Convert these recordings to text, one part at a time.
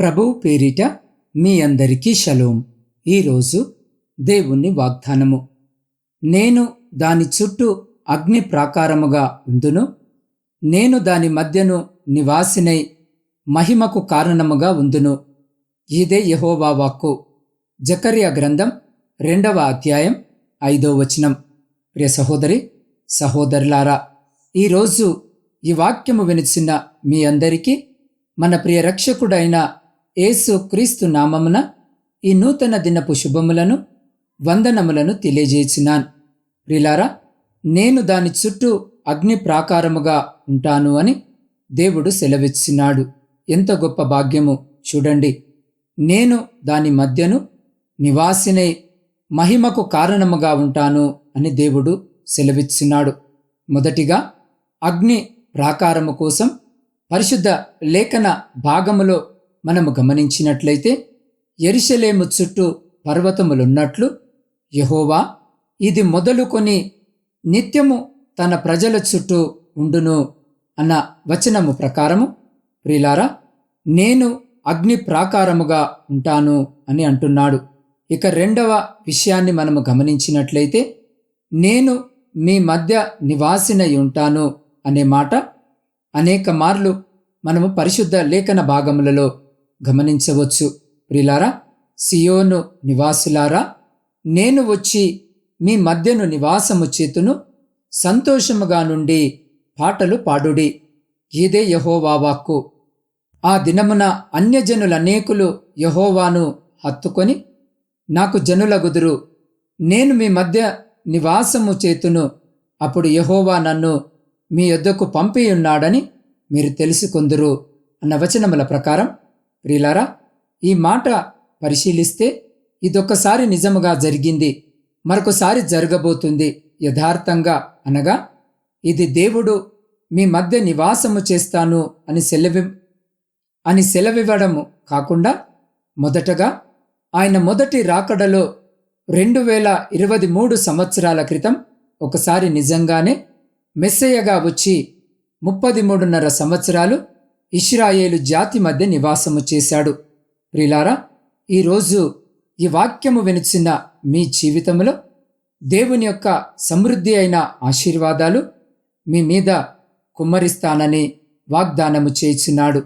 ప్రభు పేరిట మీ అందరికీ షలోం. ఈరోజు దేవుని వాగ్దానము. నేను దాని చుట్టూ అగ్ని ప్రాకారముగా ఉందును. నేను దాని మధ్యను నివాసినై మహిమకు కారణముగా ఉందును. ఇదే యహోవా వాక్కు. జకర్య గ్రంథం రెండవ అధ్యాయం ఐదో వచనం. ప్రియ సహోదరి సహోదరులారా ఈరోజు ఈ వాక్యము వినిచిన మీ అందరికీ మన ప్రియ రక్షకుడైన యేసు క్రీస్తు నామమున ఈ నూతన దినపు శుభములను వందనములను తెలియజేసినాన్. ప్రిలారా నేను దాని చుట్టూ అగ్ని ప్రాకారముగా ఉంటాను అని దేవుడు సెలవిచ్చినాడు. ఎంత గొప్ప భాగ్యము చూడండి. నేను దాని మధ్యను నివాసినై మహిమకు కారణముగా ఉంటాను అని దేవుడు సెలవిచ్చినాడు. మొదటిగా అగ్ని ప్రాకారము కోసం పరిశుద్ధ లేఖన భాగములో మనము గమనించినట్లయితే ఎరిశలేము చుట్టూ పర్వతములున్నట్లు యహోవా ఇది మొదలుకొని నిత్యము తన ప్రజల చుట్టూ ఉండును అన్న వచనము ప్రకారము ప్రిలారా నేను అగ్ని ప్రాకారముగా ఉంటాను అని అంటున్నాడు. ఇక రెండవ విషయాన్ని మనము గమనించినట్లయితే నేను మీ మధ్య నివాసినై ఉంటాను అనే మాట అనేక మార్లు మనము పరిశుద్ధ లేఖన భాగములలో గమనించవచ్చు. ప్రిలారా సియోను నివాసులారా నేను వచ్చి మీ మధ్యను నివాసము చేతును సంతోషముగా నుండి పాటలు పాడుడి. ఇదే యహోవా వాక్కు. ఆ దినమున అన్యజనులనేకులు యహోవాను హత్తుకొని నాకు జనులగుదురు నేను మీ మధ్య నివాసము చేతును అప్పుడు యహోవా నన్ను మీ యొద్దకు పంపియున్నాడని మీరు తెలుసుకుందురు అన్న వచనముల ప్రకారం ప్రియులారా ఈ మాట పరిశీలిస్తే ఇదొక్కసారి నిజముగా జరిగింది మరొకసారి జరగబోతుంది యథార్థంగా అనగా ఇది దేవుడు మీ మధ్య నివాసము చేస్తాను అని సెలవి అని సెలవివ్వడము కాకుండా మొదటగా ఆయన మొదటి రాకడలో రెండు వేల ఇరవై మూడు సంవత్సరాల క్రితం ఒకసారి నిజంగానే మెస్సయ్యగా వచ్చి ముప్పది మూడున్నర సంవత్సరాలు ఇష్రాయేలు జాతి మధ్య నివాసము చేశాడు. ప్రిలారా ఈరోజు ఈ వాక్యము వినిచిన మీ జీవితంలో దేవుని యొక్క సమృద్ధి అయిన ఆశీర్వాదాలు మీ మీద కుమ్మరిస్తానని వాగ్దానము చేస్తున్నాడు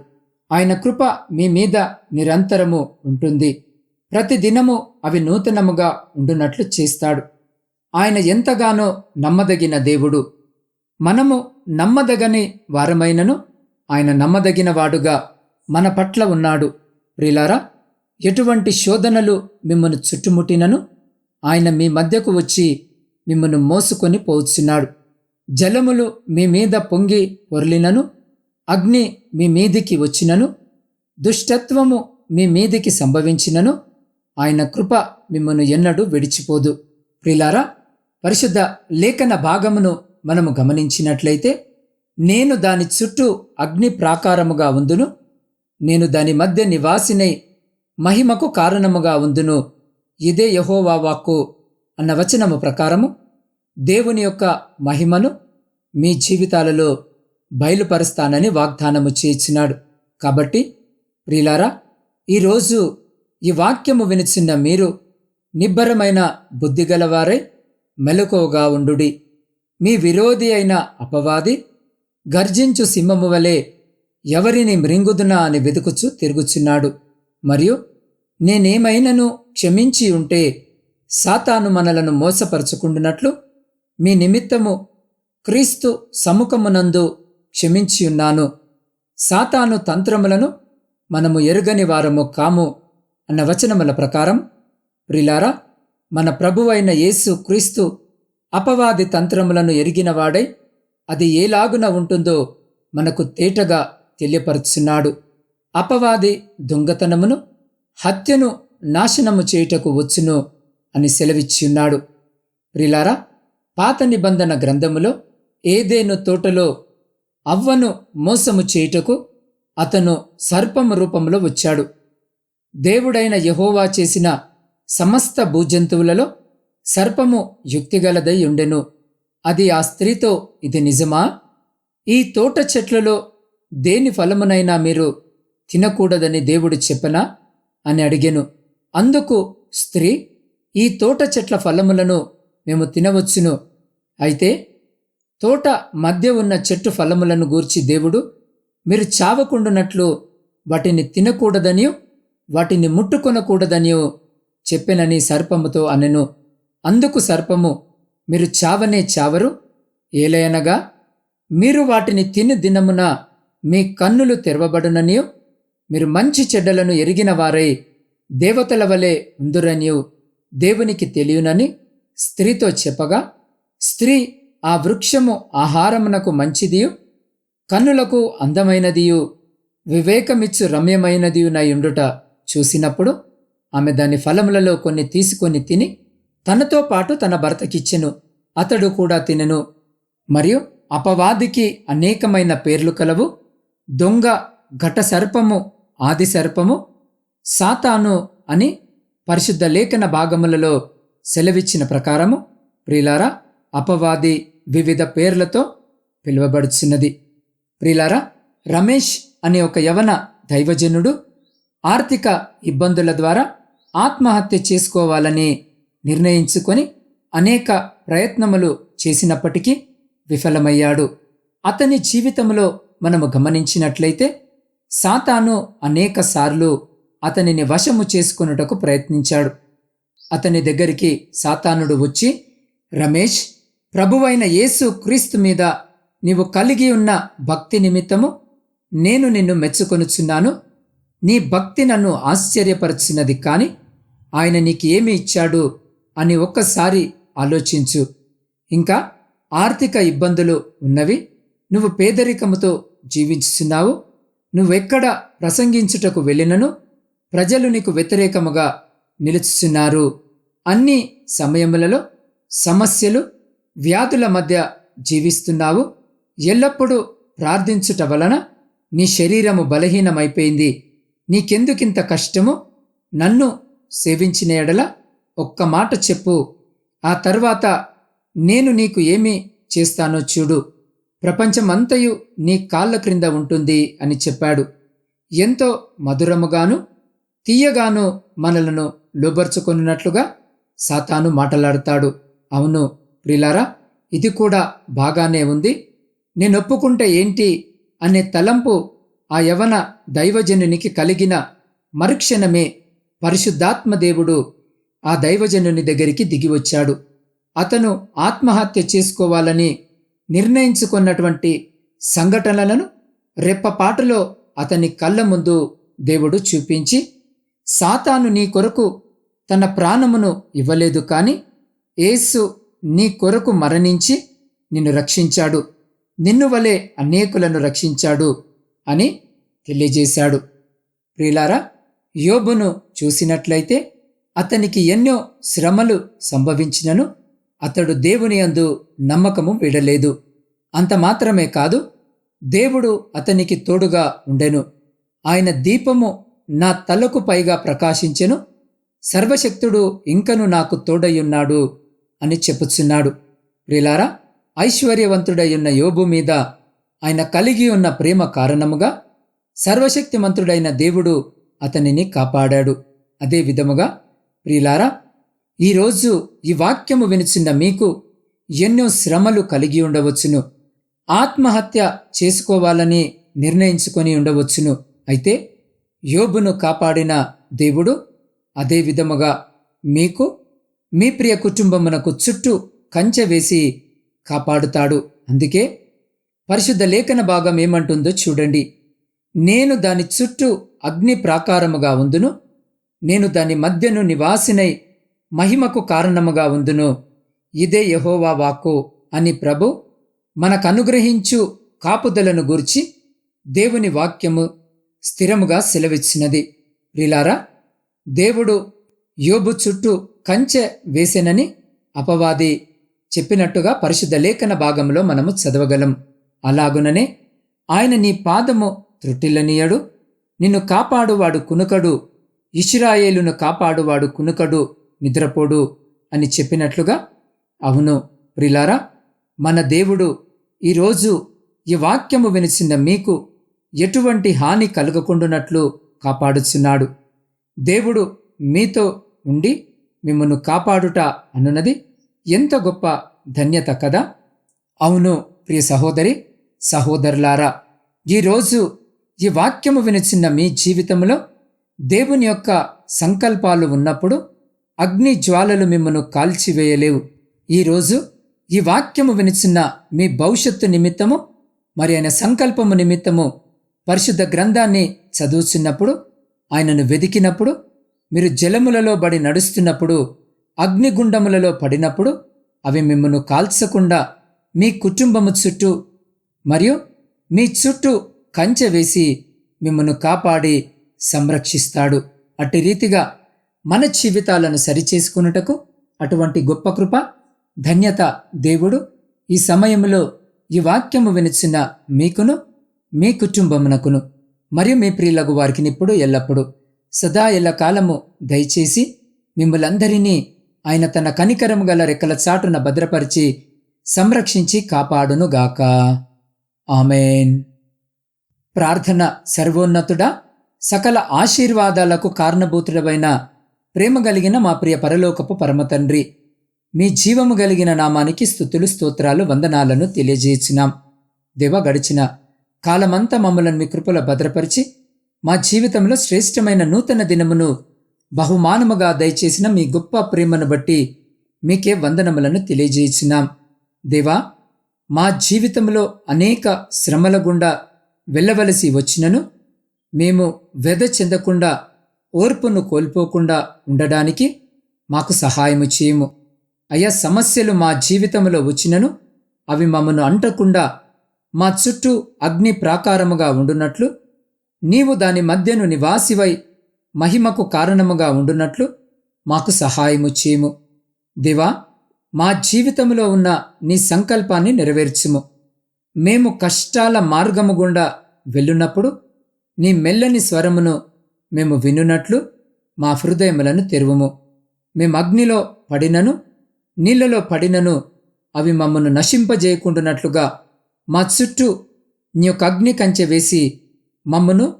ఆయన కృప మీ మీద నిరంతరము ఉంటుంది. ప్రతి దినము అవి నూతనముగా ఉండునట్లు చేస్తాడు. ఆయన ఎంతగానో నమ్మదగిన దేవుడు. మనము నమ్మదగని వారమైనను ఆయన నమ్మదగిన వాడుగా మన పట్ల ఉన్నాడు. ప్రిలారా ఎటువంటి శోధనలు మిమ్మను చుట్టుముట్టినను? ఆయన మీ మధ్యకు వచ్చి మిమ్మను మోసుకొని పోచున్నాడు. జలములు మీ మీద పొంగి పొర్లినను? అగ్ని మీ మీదికి వచ్చినను? దుష్టత్వము మీ మీదికి సంభవించినను? ఆయన కృప మిమ్మను ఎన్నడూ విడిచిపోదు. ప్రిలారా పరిశుద్ధ లేఖన భాగమును మనము గమనించినట్లయితే నేను దాని చుట్టూ అగ్ని ప్రాకారముగా ఉందును. నేను దాని మధ్య నివాసినై మహిమకు కారణముగా ఉందును. ఇదే యహోవా వాక్కు అన్న వచనము ప్రకారము దేవుని యొక్క మహిమను మీ జీవితాలలో బయలుపరుస్తానని వాగ్దానము చేర్చినాడు కాబట్టి ప్రియులారా ఈరోజు ఈ వాక్యము వినిచిన్న మీరు నిబ్బరమైన బుద్ధిగలవారై మెలకువగా ఉండుడి. మీ విరోధి అయిన అపవాది గర్జించు సింహము వలె ఎవరిని మృంగుదునా అని వెతుకుచు తిరుగుచున్నాడు. మరియు నేనేమైనను క్షమించి ఉంటే సాతాను మనలను మోసపరచుకుంటున్నట్లు మీ నిమిత్తము క్రీస్తు సముఖమునందు క్షమించి ఉన్నాను. సాతాను తంత్రములను మనము ఎరుగని వారము కాము అన్న వచనముల ప్రకారం ప్రిలారా మన ప్రభువైన యేసు క్రీస్తు అపవాది తంత్రములను ఎరిగినవాడై అది ఏలాగున ఉంటుందో మనకు తేటగా తెలియపరుచున్నాడు. అపవాది దొంగతనమును హత్యను నాశనము చేయుటకు వచ్చును అని సెలవిచ్చియున్నాడు ప్రిలారా పాత నిబంధన గ్రంథములో ఏదేను తోటలో అవ్వను మోసము చేయుటకు అతను సర్పము రూపంలో వచ్చాడు. దేవుడైన యహోవా చేసిన సమస్త భూజంతువులలో సర్పము యుక్తిగలదై ఉండెను. అది ఆ స్త్రీతో ఇది నిజమా? ఈ తోట చెట్లలో దేని ఫలమునైనా మీరు తినకూడదని దేవుడు చెప్పనా? అని అడిగెను. అందుకు స్త్రీ ఈ తోట చెట్ల ఫలములను మేము తినవచ్చును. అయితే తోట మధ్య ఉన్న చెట్టు ఫలములను గూర్చి దేవుడు మీరు చావకుండునట్లు వాటిని తినకూడదనియు వాటిని ముట్టుకొనకూడదని చెప్పెనని సర్పముతో అనెను. అందుకు సర్పము మీరు చావనే చావరు ఏలయనగా. మీరు వాటిని తిని దినమున మీ కన్నులు తెరవబడుననియు మీరు మంచి చెడ్డలను ఎరిగిన వారై దేవతల వలె ఉందురనియు దేవునికి తెలియనని స్త్రీతో చెప్పగా స్త్రీ ఆ వృక్షము ఆహారమునకు మంచిదియు కన్నులకు అందమైనదియు వివేకమిచ్చు రమ్యమైనదియునయుండుట చూసినప్పుడు ఆమె దాని ఫలములలో కొన్ని తీసుకొని తిని తనతో పాటు తన భర్తకిచ్చెను. అతడు కూడా తినెను. మరియు అపవాదికి అనేకమైన పేర్లు కలవు. దొంగ ఘట సర్పము ఆది సర్పము సాతాను అని పరిశుద్ధ లేఖన భాగములలో సెలవిచ్చిన ప్రకారము ప్రియులారా అపవాది వివిధ పేర్లతో పిలువబడుచున్నది. ప్రియులారా రమేష్ అనే ఒక యవన దైవజనుడు ఆర్థిక ఇబ్బందుల ద్వారా ఆత్మహత్య చేసుకోవాలని నిర్ణయించుకొని అనేక ప్రయత్నములు చేసినప్పటికీ విఫలమయ్యాడు. అతని జీవితంలో మనము గమనించినట్లయితే సాతాను అనేక సార్లు అతనిని వశము చేసుకొనుటకు ప్రయత్నించాడు. అతని దగ్గరికి సాతానుడు వచ్చి రమేష్ ప్రభువైన యేసు క్రీస్తు మీద నీవు కలిగి ఉన్న భక్తి నిమిత్తము నేను నిన్ను మెచ్చుకొనుచున్నాను. నీ భక్తి నన్ను ఆశ్చర్యపరుచున్నది కాని ఆయన నీకు ఏమి ఇచ్చాడు? అని ఒక్కసారి ఆలోచించు. ఇంకా ఆర్థిక ఇబ్బందులు ఉన్నవి నువ్వు పేదరికముతో జీవించుచున్నావు. నువ్వెక్కడ ప్రసంగించుటకు వెళ్ళినను ప్రజలు నీకు వ్యతిరేకముగా నిలుచుచున్నారు. అన్ని సమయములలో సమస్యలు వ్యాధుల మధ్య జీవిస్తున్నావు. ఎల్లప్పుడూ ప్రార్థించుట వలన నీ శరీరము బలహీనమైపోయింది. నీకెందుకింత కష్టము? నన్ను సేవించిన ఎడల ఒక్క మాట చెప్పు. ఆ తర్వాత నేను నీకు ఏమి చేస్తానో చూడు. ప్రపంచమంతయు నీ కాళ్ళ క్రింద ఉంటుంది అని చెప్పాడు. ఎంతో మధురముగాను తీయగాను మనలను లోబర్చుకొనున్నట్లుగా సాతాను మాటలాడతాడు. అవును ప్రిలారా ఇది కూడా బాగానే ఉంది. నేనొప్పుకుంటే ఏంటి? అనే తలంపు ఆ యవన దైవజనునికి కలిగిన మరుక్షణమే పరిశుద్ధాత్మదేవుడు ఆ దైవజనుని దగ్గరికి దిగివచ్చాడు అతను ఆత్మహత్య చేసుకోవాలని నిర్ణయించుకున్నటువంటి సంఘటనలను రెప్పపాటులో అతని కళ్ళ ముందు దేవుడు చూపించి సాతాను నీ కొరకు తన ప్రాణమును ఇవ్వలేదు కాని యేసు నీ కొరకు మరణించి నిన్ను రక్షించాడు. నిన్ను వలె అనేకులను రక్షించాడు అని తెలియజేశాడు. ప్రియులారా యోబును చూసినట్లయితే అతనికి ఎన్నో శ్రమలు సంభవించినను అతడు దేవుని అందు నమ్మకము విడలేదు. అంత మాత్రమే కాదు దేవుడు అతనికి తోడుగా ఉండెను. ఆయన దీపము నా తలకు పైగా ప్రకాశించెను. సర్వశక్తుడు ఇంకను నాకు తోడయ్యున్నాడు అని చెప్పుచున్నాడు. ప్రిలారా ఐశ్వర్యవంతుడయ్యున్న యోబు మీద ఆయన కలిగి ఉన్న ప్రేమ కారణముగా సర్వశక్తిమంతుడైన దేవుడు అతనిని కాపాడాడు. అదే విధముగా ప్రియులారా ఈరోజు ఈ వాక్యము వినిచిన మీకు ఎన్నో శ్రమలు కలిగి ఉండవచ్చును. ఆత్మహత్య చేసుకోవాలని నిర్ణయించుకొని ఉండవచ్చును. అయితే యోబును కాపాడిన దేవుడు అదే విధముగా మీకు మీ ప్రియ కుటుంబమునకు చుట్టూ కంచె వేసి కాపాడుతాడు. అందుకే పరిశుద్ధ లేఖన భాగం ఏమంటుందో చూడండి. నేను దాని చుట్టూ అగ్ని ప్రాకారముగా ఉందును. నేను దాని మధ్యను నివాసినై మహిమకు కారణముగా ఉందును. ఇదే యహోవా వాక్కు. అని ప్రభు మనకనుగ్రహించు కాపుదలను గూర్చి దేవుని వాక్యము స్థిరముగా సెలవిచ్చినది. ప్రిలారా దేవుడు యోబు చుట్టూ కంచె వేసెనని అపవాది చెప్పినట్టుగా పరిశుద్ధ లేఖన భాగంలో మనము చదవగలం. అలాగుననే ఆయన నీ పాదము త్రుటిల్లనీయడు నిన్ను కాపాడువాడు కునుకడు. ఇష్రాయేలును కాపాడువాడు కునుకడు నిద్రపోడు అని చెప్పినట్లుగా అవును ప్రిలారా మన దేవుడు ఈరోజు ఈ వాక్యము వినిచిన మీకు ఎటువంటి హాని కలగకుండునట్లు కాపాడుచున్నాడు. దేవుడు మీతో ఉండి మిమ్మల్ని కాపాడుట అనున్నది ఎంత గొప్ప ధన్యత కదా. అవును ప్రియ సహోదరి సహోదరులారా ఈరోజు ఈ వాక్యము వినిచిన మీ జీవితంలో దేవుని యొక్క సంకల్పాలు ఉన్నప్పుడు అగ్ని జ్వాలలు మిమ్మను కాల్చివేయలేవు. ఈరోజు ఈ వాక్యము వినిచిన మీ భవిష్యత్తు నిమిత్తము మరి ఆయన సంకల్పము నిమిత్తము పరిశుద్ధ గ్రంథాన్ని చదువుతున్నప్పుడు ఆయనను వెదికినప్పుడు మీరు జలములలో బడి నడుస్తున్నప్పుడు అగ్నిగుండములలో పడినప్పుడు అవి మిమ్మను కాల్చకుండా మీ కుటుంబము చుట్టూ మరియు మీ చుట్టూ కంచె వేసి మిమ్మను కాపాడి సంరక్షిస్తాడు. అట్టి రీతిగా మన జీవితాలను సరిచేసుకున్నటకు అటువంటి గొప్ప కృప ధన్యత దేవుడు ఈ సమయంలో ఈ వాక్యము వినిచిన మీకును మీ కుటుంబమునకును మరియు మీ ప్రియులకు వారికి ఇప్పుడు ఎల్లప్పుడూ. సదా ఎల్ల కాలము దయచేసి మిమ్మలందరినీ ఆయన తన కనికరము గల రెక్కల చాటున భద్రపరిచి సంరక్షించి కాపాడునుగాక. ఆమెన్. ప్రార్థన సర్వోన్నతుడా సకల ఆశీర్వాదాలకు కారణభూతుడమైన ప్రేమ కలిగిన మా ప్రియ పరలోకపు పరమతండ్రి మీ జీవము కలిగిన నామానికి స్థుతులు స్తోత్రాలు వందనాలను తెలియజేసినాం. దేవ గడిచిన కాలమంతా మమ్మలను మీ కృపల భద్రపరిచి మా జీవితంలో శ్రేష్టమైన నూతన దినమును బహుమానముగా దయచేసిన మీ గొప్ప ప్రేమను బట్టి మీకే వందనములను తెలియజేసినాం. దేవా మా జీవితంలో అనేక శ్రమల గుండా వెళ్ళవలసి వచ్చినను మేము వెద చెందకుండా ఓర్పును కోల్పోకుండా ఉండడానికి మాకు సహాయము చేయము. అయ్యా సమస్యలు మా జీవితంలో వచ్చినను అవి మమ్మను అంటకుండా మా చుట్టూ అగ్ని ప్రాకారముగా ఉండునట్లు నీవు దాని మధ్యను నివాసివై మహిమకు కారణముగా ఉండునట్లు మాకు సహాయము చేయము. దివా మా జీవితంలో ఉన్న నీ సంకల్పాన్ని నెరవేర్చుము. మేము కష్టాల మార్గము గుండా వెళ్ళున్నప్పుడు నీ మెల్లని స్వరమును మేము వినున్నట్లు మా హృదయములను తెరువుము. మేము అగ్నిలో పడినను నీళ్ళలో పడినను అవి మమ్మను నశింపజేయకుండునట్లుగా మా చుట్టూ నీ యొక్క అగ్ని కంచె వేసి మమ్మను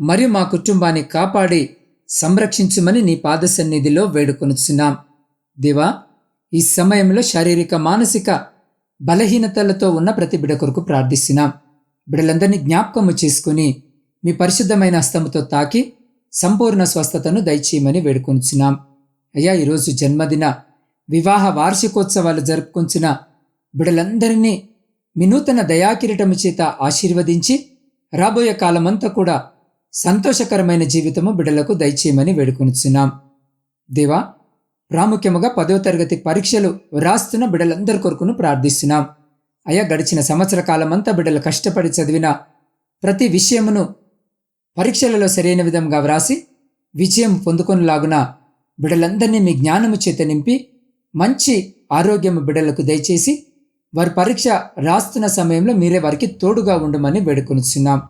మరియు మా కుటుంబాన్ని కాపాడి సంరక్షించుమని నీ పాద సన్నిధిలో వేడుకొనుచున్నాం. దివా ఈ సమయంలో శారీరక మానసిక బలహీనతలతో ఉన్న ప్రతి బిడ కొరకు ప్రార్థిస్తున్నాం. బిడలందరినీ జ్ఞాపకము చేసుకుని మీ పరిశుద్ధమైన హస్తముతో తాకి సంపూర్ణ స్వస్థతను దయచేయమని వేడుకొంచున్నాం అయ్యా ఈరోజు జన్మదిన వివాహ వార్షికోత్సవాలు జరుపుకొంచిన బిడలందరినీ మీ నూతన దయాకిరీటము చేత ఆశీర్వదించి రాబోయే కాలమంతా కూడా సంతోషకరమైన జీవితము బిడలకు దయచేయమని వేడుకొనిచున్నాం దేవా ప్రాముఖ్యముగా పదో తరగతి పరీక్షలు వ్రాస్తున్న బిడలందరి కొరకును ప్రార్థిస్తున్నాం. అయ్యా గడిచిన సంవత్సర కాలమంతా బిడ్డలు కష్టపడి చదివిన ప్రతి విషయమును పరీక్షలలో సరైన విధంగా వ్రాసి విజయం పొందుకొనిలాగున బిడలందరినీ మీ జ్ఞానము చేత నింపి మంచి ఆరోగ్యము బిడలకు దయచేసి వారి పరీక్ష రాస్తున్న సమయంలో మీరే వారికి తోడుగా ఉండమని వేడుకొనిచున్నాం.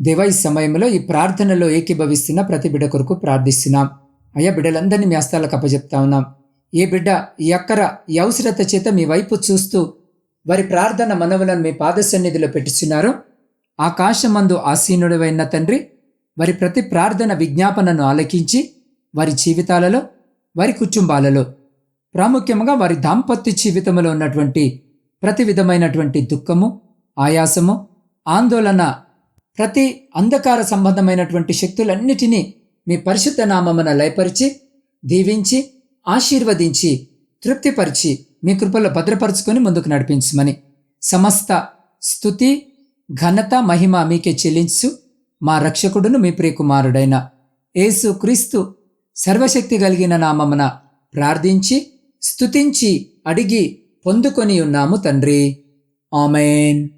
దేవ ఈ సమయంలో ఈ ప్రార్థనలో ఏకీభవిస్తున్న ప్రతి బిడ్డ కొరకు ప్రార్థిస్తున్నాం. అయ్యా బిడ్డలందరినీ మీ హస్తాలకు అప్పచెప్తా ఉన్నాం. ఏ బిడ్డ ఈ అక్కర ఈ అవసరత చేత మీ వైపు చూస్తూ వారి ప్రార్థన మనవులను మీ పాద సన్నిధిలో పెట్టుచున్నారో ఆకాశమందు ఆసీనుడవైన తండ్రి వారి ప్రతి ప్రార్థన విజ్ఞాపనను ఆలకించి వారి జీవితాలలో వారి కుటుంబాలలో ప్రాముఖ్యంగా వారి దాంపత్య జీవితంలో ఉన్నటువంటి ప్రతి విధమైనటువంటి దుఃఖము ఆయాసము ఆందోళన ప్రతి అంధకార సంబంధమైనటువంటి శక్తులన్నిటినీ మీ పరిశుద్ధ నామమున లయపరిచి దీవించి ఆశీర్వదించి తృప్తిపరిచి మీ కృపలో భద్రపరుచుకొని ముందుకు నడిపించమని సమస్త స్థుతి ఘనత మహిమ మీకే చెల్లించు. మా రక్షకుడును మీ ప్రియకుమారుడైన యేసు క్రీస్తు సర్వశక్తి కలిగిన నామమున ప్రార్థించి స్తుతించి అడిగి పొందుకొని ఉన్నాము తండ్రి. ఆమెన్.